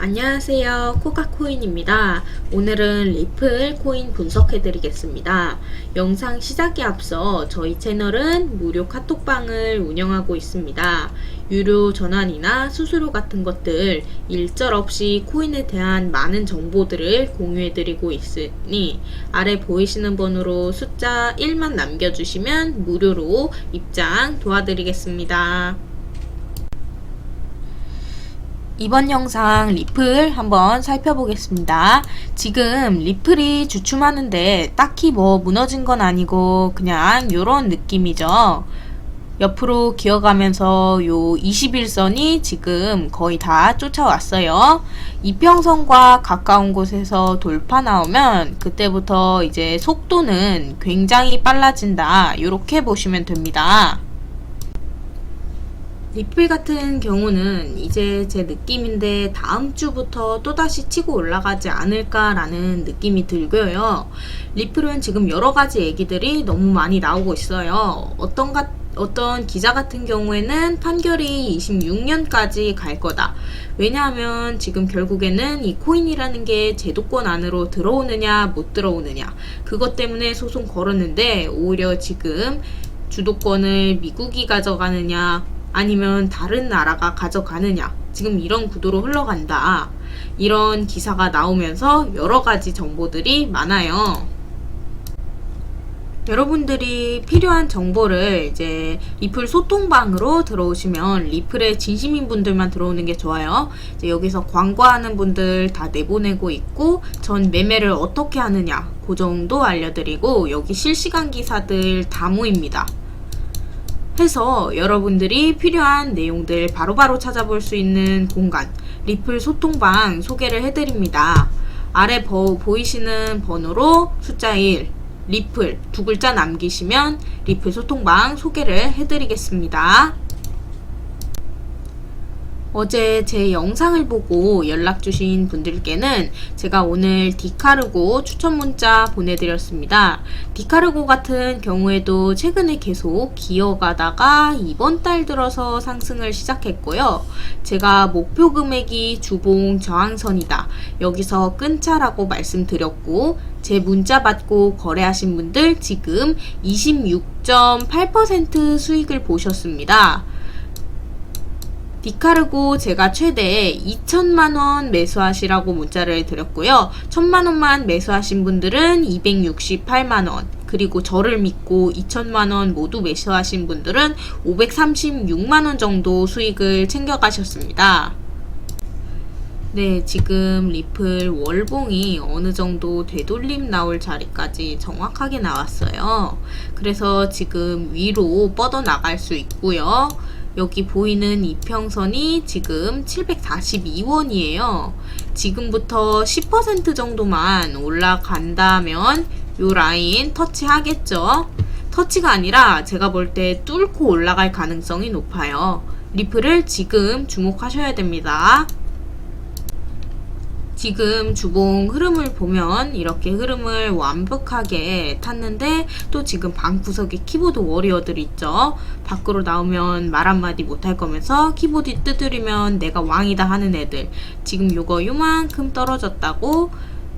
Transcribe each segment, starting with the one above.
안녕하세요. 코카코인입니다. 오늘은 리플 코인 분석해 드리겠습니다. 영상 시작에 앞서 저희 채널은 무료 카톡방을 운영하고 있습니다. 유료 전환이나 수수료 같은 것들 일절 없이 코인에 대한 많은 정보들을 공유해 드리고 있으니 아래 보이시는 번호로 숫자 1만 남겨주시면 무료로 입장 도와드리겠습니다. 이번 영상 리플 한번 살펴보겠습니다. 지금 리플이 주춤하는데 딱히 뭐 무너진 건 아니고 그냥 요런 느낌이죠. 옆으로 기어가면서 요 21선이 지금 거의 다 쫓아왔어요. 이평선과 가까운 곳에서 돌파 나오면 그때부터 이제 속도는 굉장히 빨라진다. 이렇게 보시면 됩니다. 리플 같은 경우는 이제 제 느낌인데 다음 주부터 또다시 치고 올라가지 않을까라는 느낌이 들고요. 리플은 지금 여러 가지 얘기들이 너무 많이 나오고 있어요. 어떤 가, 어떤 기자 같은 경우에는 판결이 26년까지 갈 거다. 왜냐하면 지금 결국에는 이 코인이라는 게 제도권 안으로 들어오느냐 못 들어오느냐 그것 때문에 소송 걸었는데 오히려 지금 주도권을 미국이 가져가느냐 아니면 다른 나라가 가져가느냐 지금 이런 구도로 흘러간다 이런 기사가 나오면서 여러 가지 정보들이 많아요. 여러분들이 필요한 정보를 이제 리플 소통방으로 들어오시면 리플의 진심인 분들만 들어오는 게 좋아요. 이제 여기서 광고하는 분들 다 내보내고 있고 전 매매를 어떻게 하느냐 그 정도 알려드리고 여기 실시간 기사들 다 모입니다. 해서 여러분들이 필요한 내용들 바로바로 찾아볼 수 있는 공간 리플 소통방 소개를 해드립니다. 아래 버, 보이시는 번호로 숫자 1 리플 두 글자 남기시면 리플 소통방 소개를 해드리겠습니다. 어제 제 영상을 보고 연락 주신 분들께는 제가 오늘 디카르고 추천 문자 보내드렸습니다. 디카르고 같은 경우에도 최근에 계속 기어가다가 이번 달 들어서 상승을 시작했고요. 제가 목표 금액이 주봉 저항선이다. 여기서 끊자라고 말씀드렸고 제 문자 받고 거래하신 분들 지금 26.8% 수익을 보셨습니다. 디카르고 제가 최대 2천만원 매수하시라고 문자를 드렸고요. 1천만원만 매수하신 분들은 268만원, 그리고 저를 믿고 2천만원 모두 매수하신 분들은 536만원 정도 수익을 챙겨가셨습니다. 네, 지금 리플 월봉이 어느 정도 되돌림 나올 자리까지 정확하게 나왔어요. 그래서 지금 위로 뻗어 나갈 수 있고요. 여기 보이는 이평선이 지금 742원이에요. 지금부터 10% 정도만 올라간다면 요 라인 터치하겠죠. 터치가 아니라 제가 볼 때 뚫고 올라갈 가능성이 높아요. 리플을 지금 주목하셔야 됩니다. 지금 주봉 흐름을 보면 이렇게 흐름을 완벽하게 탔는데 또 지금 방구석에 키보드 워리어들 있죠. 밖으로 나오면 말 한마디 못할 거면서 키보드 두드리면 내가 왕이다 하는 애들. 지금 요거 요만큼 떨어졌다고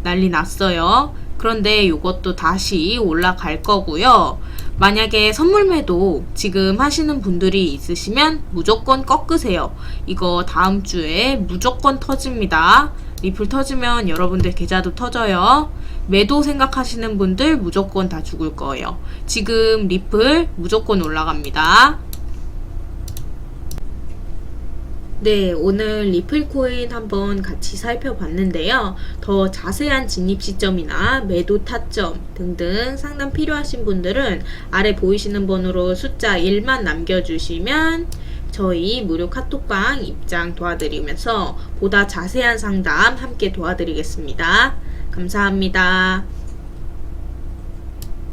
난리 났어요. 그런데 요것도 다시 올라갈 거고요. 만약에 선물 매도 지금 하시는 분들이 있으시면 무조건 꺾으세요. 이거 다음 주에 무조건 터집니다. 리플 터지면 여러분들 계좌도 터져요. 매도 생각하시는 분들 무조건 다 죽을 거예요. 지금 리플 무조건 올라갑니다. 네, 오늘 리플 코인 한번 같이 살펴봤는데요. 더 자세한 진입 시점이나 매도 타점 등등 상담 필요하신 분들은 아래 보이시는 번호로 숫자 1만 남겨주시면 저희 무료 카톡방 입장 도와드리면서 보다 자세한 상담 함께 도와드리겠습니다. 감사합니다.